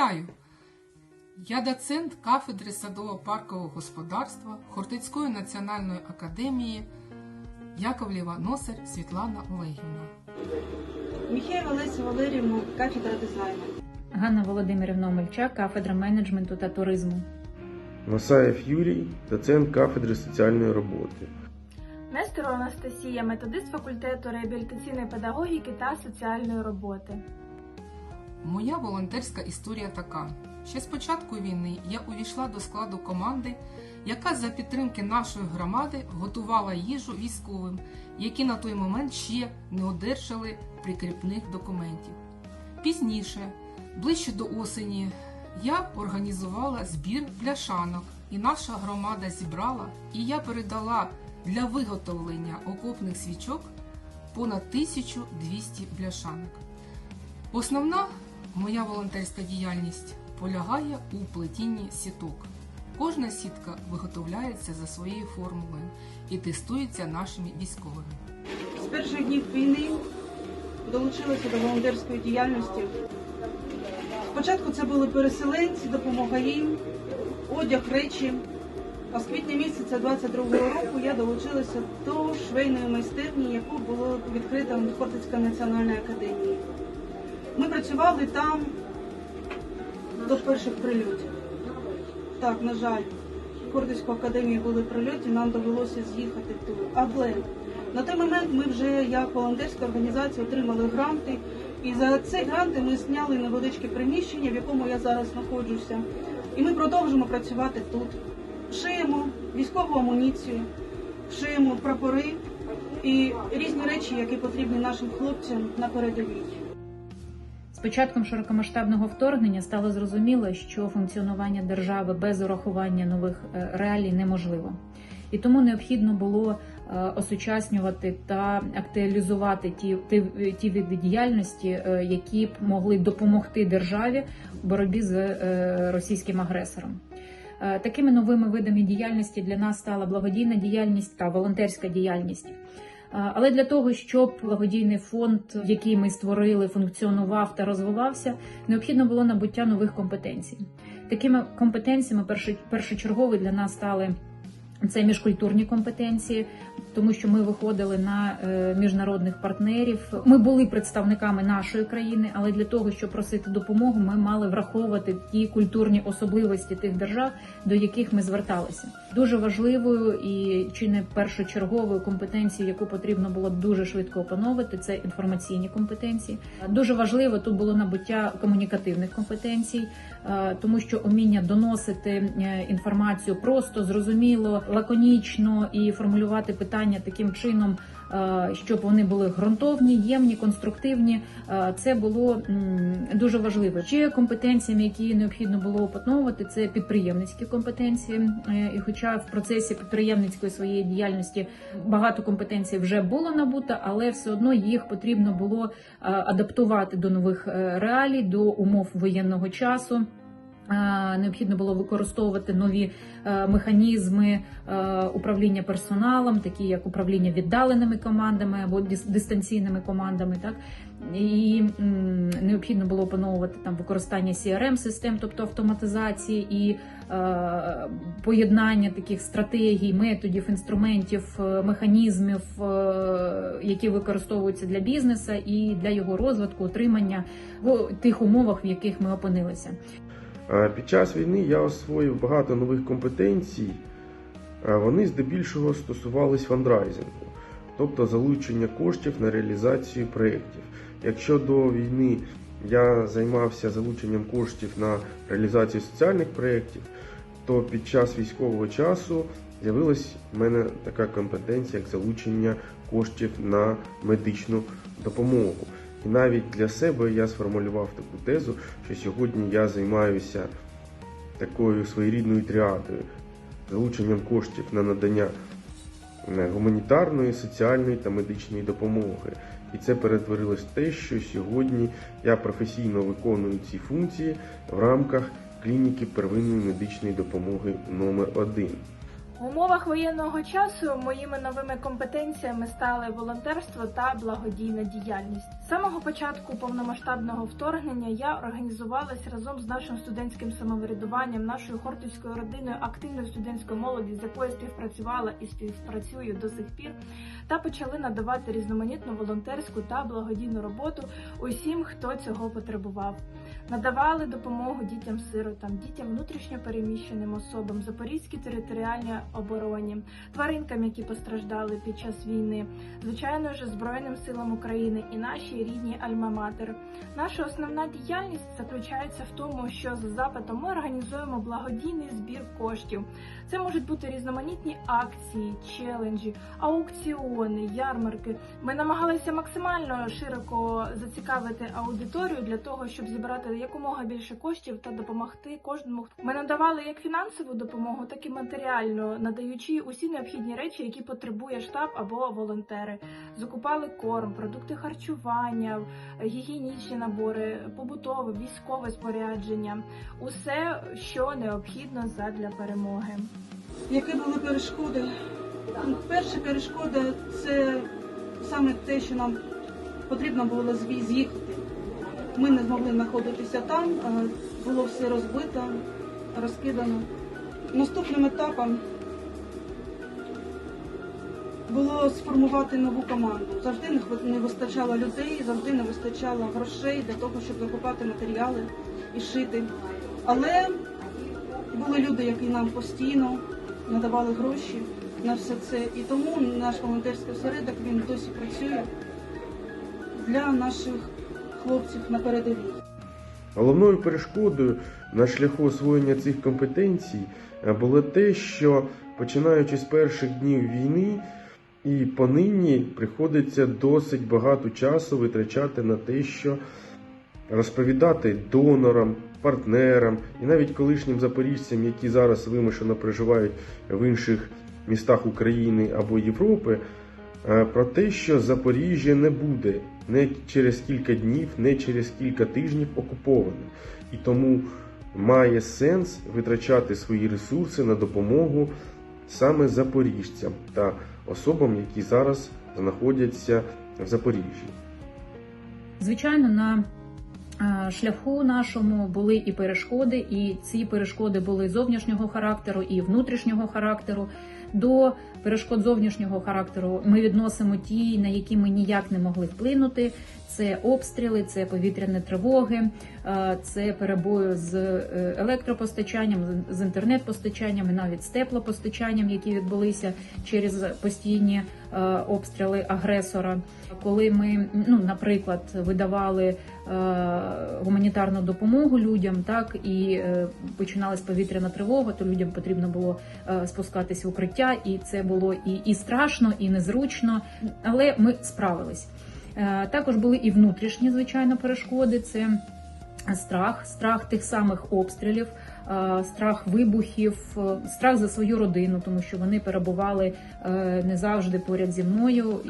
Вітаю! Я доцент кафедри садово-паркового господарства Хортицької національної академії Яковлєва Носер Світлана Олегівна. Міхеєва Леся Валерівна, кафедра дизайну. Ганна Володимирівна Омельчак, кафедра менеджменту та туризму. Масаєв Юрій, доцент кафедри соціальної роботи. Несторова Анастасія, методист факультету реабілітаційної педагогіки та соціальної роботи. Моя волонтерська історія така. Ще з початку війни я увійшла до складу команди, яка за підтримки нашої громади готувала їжу військовим, які на той момент ще не одержали прикріпних документів. Пізніше, ближче до осені, я організувала збір пляшанок, і наша громада зібрала, і я передала для виготовлення окопних свічок понад 1200 пляшанок. Основна моя волонтерська діяльність полягає у плетінні сіток. Кожна сітка виготовляється за своєю формулою і тестується нашими військовими. З перших днів війни долучилася до волонтерської діяльності. Спочатку це були переселенці, допомога їм, одяг, речі. А з квітня місяця 22-го року я долучилася до швейної майстерні, яку було відкрито в Хортицька національної академії. Ми працювали там до перших прильотів. Так, на жаль, в Хортицьку академію були прильоти, нам довелося з'їхати тут. Але на той момент ми вже як волонтерська організація отримали гранти. І за ці гранти ми зняли невеличке приміщення, в якому я зараз знаходжуся. І ми продовжимо працювати тут. Шиємо військову амуніцію, шиємо прапори і різні речі, які потрібні нашим хлопцям на передовій. Початком широкомасштабного вторгнення стало зрозуміло, що функціонування держави без урахування нових е, реалій неможливо. І тому необхідно було е, осучаснювати та актуалізувати ті, ті, ті види діяльності, е, які б могли допомогти державі в боротьбі з російським агресором. Такими новими видами діяльності для нас стала благодійна діяльність та волонтерська діяльність. Але для того, щоб благодійний фонд, який ми створили, функціонував та розвивався, необхідно було набуття нових компетенцій. Такими компетенціями першочергові для нас стали це міжкультурні компетенції, тому що ми виходили на е, міжнародних партнерів. Ми були представниками нашої країни, але для того, щоб просити допомогу, ми мали враховувати ті культурні особливості тих держав, до яких ми зверталися. Дуже важливою і чи не першочерговою компетенцією, яку потрібно було дуже швидко опановувати, це інформаційні компетенції. Дуже важливо тут було набуття комунікативних компетенцій, е, тому що уміння доносити е, інформацію просто зрозуміло, лаконічно і формулювати питання таким чином, е, щоб вони були ґрунтовні, ємні, конструктивні. е, Це було дуже важливо. Ще компетенціями, які необхідно було опановувати, це підприємницькі компетенції. Е, І хоча в процесі підприємницької своєї діяльності багато компетенцій вже було набуто, але все одно їх потрібно було адаптувати до нових реалій, до умов воєнного часу. Необхідно було використовувати нові е, механізми е, управління персоналом, такі як управління віддаленими командами або дис- дистанційними командами. Так і необхідно було опановувати там використання crm систем, тобто автоматизації і е, поєднання таких стратегій, методів, інструментів, механізмів, які використовуються для бізнесу і для його розвитку, утримання в тих умовах, в яких ми опинилися. А Під час війни я освоїв багато нових компетенцій. Вони здебільшого стосувались фандрайзингу, тобто залучення коштів на реалізацію проєктів. Якщо до війни я займався залученням коштів на реалізацію соціальних проєктів, то під час військового часу з'явилась в мене така компетенція, як залучення коштів на медичну допомогу. І навіть для себе я сформулював таку тезу, що сьогодні я займаюся такою своєрідною тріадою, залученням коштів на надання е, гуманітарної, соціальної та медичної допомоги. І це перетворилось в те, що сьогодні я професійно виконую ці функції в рамках клініки первинної медичної допомоги номер 1 В умовах воєнного часу моїми новими компетенціями стали волонтерство та благодійна діяльність. З самого початку повномасштабного вторгнення я організувалась разом з нашим студентським самоврядуванням, нашою хортицькою родиною, активною студентською молоді, з якою співпрацювала і співпрацюю до сих пір, та почали надавати різноманітну волонтерську та благодійну роботу усім, хто цього потребував. Надавали допомогу дітям-сиротам, дітям внутрішньо переміщеним особам, Запорізькій територіальній обороні, тваринкам, які постраждали під час війни, звичайно ж Збройним силам України і нашій рідній Альма-Матер. Наша основна діяльність заключається в тому, що за запитом ми організуємо благодійний збір коштів. Це можуть бути різноманітні акції, челенджі, аукціони, ярмарки. Ми намагалися максимально широко зацікавити аудиторію для того, щоб зібрати якомога більше коштів та допомогти кожному. Ми надавали як фінансову допомогу, так і матеріальну, надаючи усі необхідні речі, які потребує штаб або волонтери. Закупали корм, продукти харчування, гігієнічні набори, побутове, військове спорядження, усе, що необхідно задля перемоги. Які були перешкоди? Перша перешкода це саме те, що нам потрібно було з'їхати. Ми не змогли знаходитися там, було все розбито, розкидано. Наступним етапом було сформувати нову команду. Завжди не вистачало людей, завжди не вистачало грошей для того, щоб закупати матеріали і шити. Але були люди, які нам постійно надавали гроші на все це. І тому наш волонтерський осередок він досі працює для наших хлопців на передовій. Головною перешкодою на шляху освоєння цих компетенцій е, було те, що починаючи з перших днів війни і понині приходиться досить багато часу витрачати на те, що розповідати донорам, партнерам і навіть колишнім запоріжцям, які зараз вимушено проживають в інших містах України або Європи, е, про те, що Запоріжжя не буде не через кілька днів, не через кілька тижнів окуповане. І тому має сенс витрачати свої ресурси на допомогу саме запоріжцям та особам, які зараз знаходяться в Запоріжжі. Звичайно, на шляху нашому були і перешкоди, і ці перешкоди були зовнішнього характеру і внутрішнього характеру. До перешкод зовнішнього характеру ми відносимо ті, на які ми ніяк не могли вплинути. Це обстріли, це повітряні тривоги, е, це перебої з е, електропостачанням, з- інтернет-постачанням і навіть з теплопостачанням, які відбулися через постійні е, обстріли агресора. Коли ми, ну, наприклад, видавали гуманітарну допомогу людям, так і починалась повітряна тривога, то людям потрібно було спускатись в укриття, і це було і, і страшно, і незручно, але ми справились. Е, Також були і внутрішні, звичайно, перешкоди. Це страх, страх тих самих обстрілів, е, страх вибухів, е, страх за свою родину, тому що вони перебували не завжди поряд зі мною,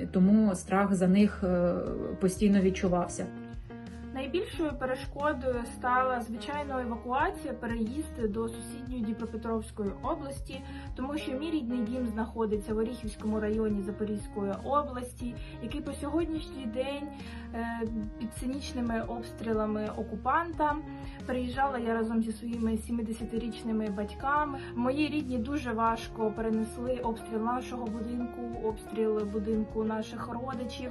і тому страх за них постійно відчувався. Найбільшою перешкодою стала звичайно евакуація, переїзд до сусідньої Дніпропетровської області, тому що мій рідний дім знаходиться в Оріхівському районі Запорізької області, який по сьогоднішній день е, під цинічними обстрілами окупанта приїжджала я разом зі своїми 70-річними батьками. Мої рідні дуже важко перенесли обстріл нашого будинку, обстріл будинку наших родичів.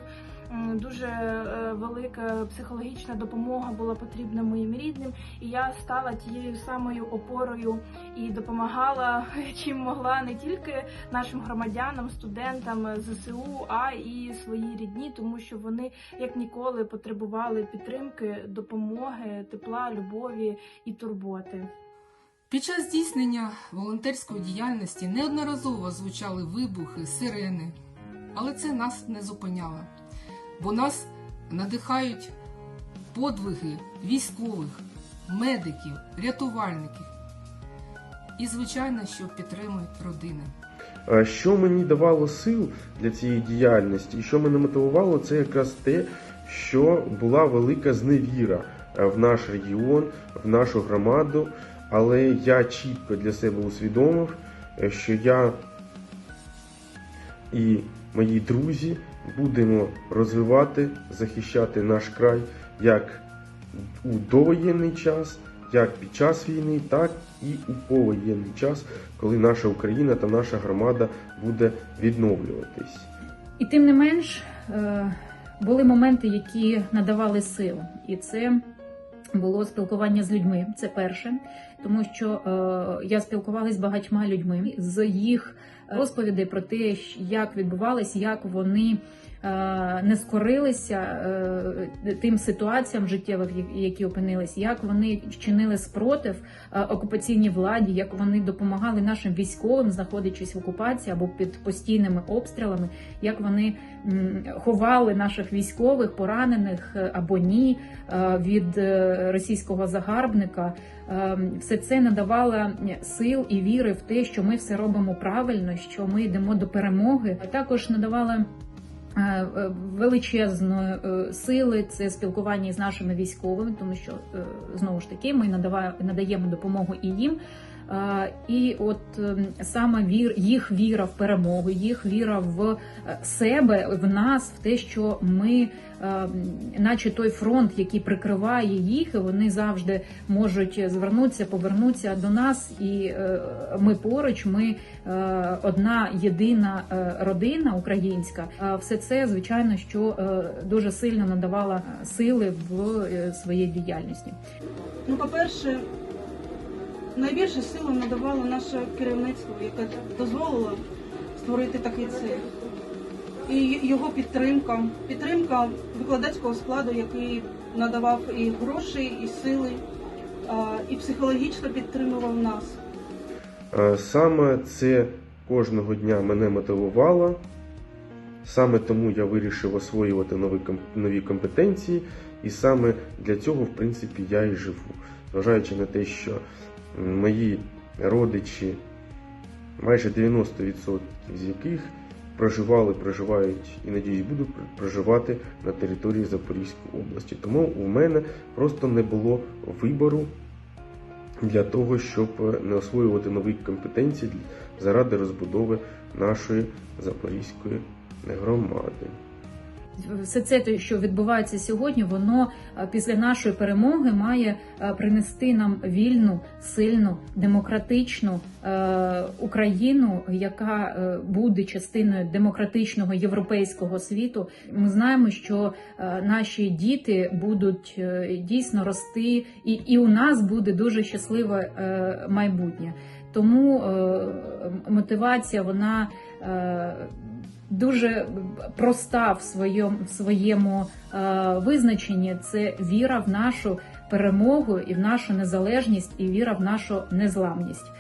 М, Дуже е, велика психологічна допомога була потрібна моїм рідним, і я стала тією самою опорою і допомагала чим могла не тільки нашим громадянам, студентам ЗСУ, а і своїй рідні, тому що вони як ніколи потребували підтримки, допомоги, тепла, любові і турботи. Під час здійснення волонтерської діяльності неодноразово звучали вибухи, сирени, але це нас не зупиняло, бо нас надихають подвиги військових, медиків, рятувальників і, звичайно, що підтримують родини. Що мені давало сил для цієї діяльності, і що мене мотивувало, це якраз те, що була велика зневіра е, в наш регіон, в нашу громаду. Але я чітко для себе усвідомив, е, що я і мої друзі будемо розвивати, захищати наш край як у довоєнний час, як під час війни, так і у повоєнний час, коли наша Україна та наша громада буде відновлюватись. І тим не менш е, були моменти, які надавали сил, і це було спілкування з людьми. Це перше, тому що е, я спілкувалася з багатьма людьми з їх розповідей про те, як відбувалось, як вони. Е, Не скорилися е, тим ситуаціям життєвим, які опинились, як вони чинили спротив е, окупаційній владі, як вони допомагали нашим військовим, знаходячись в окупації або під постійними обстрілами, як вони ховали наших військових, поранених або ні від російського загарбника. Все це надавало сил і віри в те, що ми все робимо правильно, що ми йдемо до перемоги. Також надавало е, е, величезної е, сили це спілкування з нашими військовими, тому що е, знову ж таки ми надаємо допомогу і їм. Е, І от ем, саме вір, їх віра в перемогу, їх віра в е, себе, в нас, в те, що ми, е, наче той фронт, який прикриває їх, і вони завжди можуть звернутися, повернутися до нас, і е, ми поруч, ми одна єдина родина українська. Все це, звичайно, що дуже сильно надавало сили в своїй діяльності. Ну, по-перше, найбільше сили надавало наше керівництво, яке дозволило створити такий цех. І його підтримка, підтримка викладацького складу, який надавав і гроші, і сили, і психологічно підтримував нас. Е, Саме це кожного дня мене мотивувало. Саме тому я вирішив освоювати нові, нові компетенції, і саме для цього, в принципі, я і живу. Зважаючи на те, що мої родичі, майже 90% з яких проживали, проживають і надіюсь, будуть проживати на території Запорізької області. Тому у мене просто не було вибору для того, щоб е, не освоювати нові компетенції заради розбудови нашої Запорізької громади. Все це, що відбувається сьогодні, воно е, після нашої перемоги має е, принести нам вільну, сильну, демократичну е, Україну, яка буде частиною демократичного європейського світу. Ми знаємо, що наші діти будуть дійсно рости, і, і у нас буде дуже щасливе майбутнє. Тому мотивація вона. Дуже проста в своєму, в своєму е, визначенні це віра в нашу перемогу і в нашу незалежність, і віра в нашу незламність.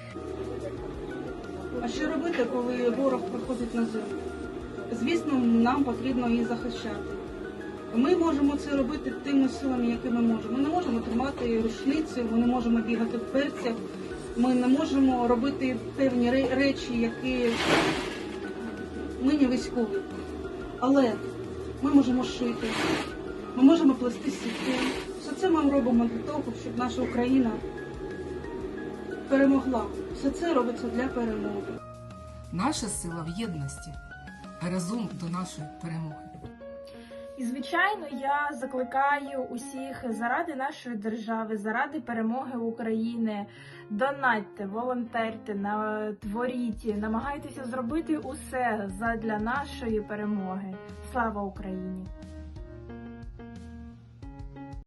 А що робити, коли ворог приходить на землю? Звісно, нам потрібно її захищати. Ми можемо це робити тими силами, якими можемо. Ми не можемо тримати рушниці, ми не можемо бігати в перцях, ми не можемо робити певні речі, які ми не військові. Але ми можемо шити, ми можемо плести сітки. Все це ми робимо для того, щоб наша Україна перемогла. Все це робиться для перемоги. Наша сила в єдності, разом до нашої перемоги. І звичайно, я закликаю усіх заради нашої держави, заради перемоги України. Донатьте, волонтерте, творіть, намагайтеся зробити усе задля нашої перемоги. Слава Україні!